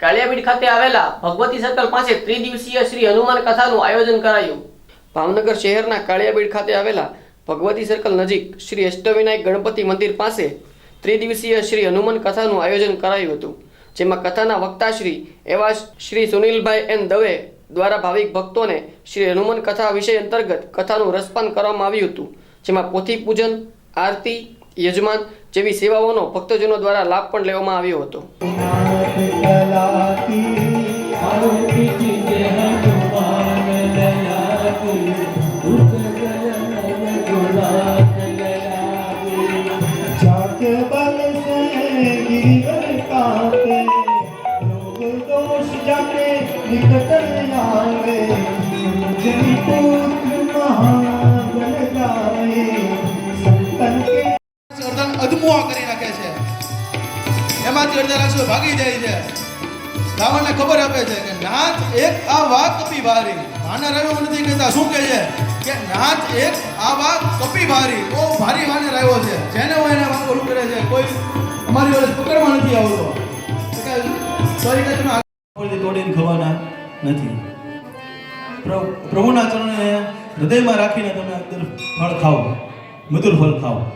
કાલિયાબીડ ખાતે આવેલા ભગવતી સર્કલ પાસે ત્રિદિવસીય શ્રી હનુમાન કથાનું આયોજન કરાયું. ભાવનગર શહેરના કાળિયાબીડ ખાતે આવેલા ભગવતી સર્કલ નજીક શ્રી અષ્ટવિનાયક ગણપતિ મંદિર પાસે ત્રિદિવસીય શ્રી હનુમાન કથાનું આયોજન કરાયું હતું, જેમાં કથાના વક્તાશ્રી એવા શ્રી સુનિલભાઈ એન દવે દ્વારા ભાવિક ભક્તોને શ્રી હનુમાન કથા વિષય અંતર્ગત કથાનું રસપાન કરવામાં આવ્યું હતું, જેમાં પોથી પૂજન, આરતી, યજમાન જેવી સેવાઓનો ભક્તજનો દ્વારા લાભ પણ લેવામાં આવ્યો હતો. જોરદાર અદમો આ કરીને નાખે છે એમાંથી અડધા રાશિઓ ભાગી જાય છે. રાવણને ખબર આપે છે કે નાથ એક આ વાત કપી ભારી. વાનર આવ્યો નથી કહેતા. શું કહે છે? કે નાથ એક આ વાત કપી ભારી. બહુ ભારી વાનર આવ્યો છે. જેને હોય એને ઓલું કરે છે? કોઈ અમારી વડે પકડવા નથી આવતો. સોરી કે તમે તોડીને ખવાના નથી. પ્ર- પ્રભુના ચરણે હૃદયમાં રાખીને તમે અંદર ફળ ખાઓ. મધુર ફળ ખાઓ.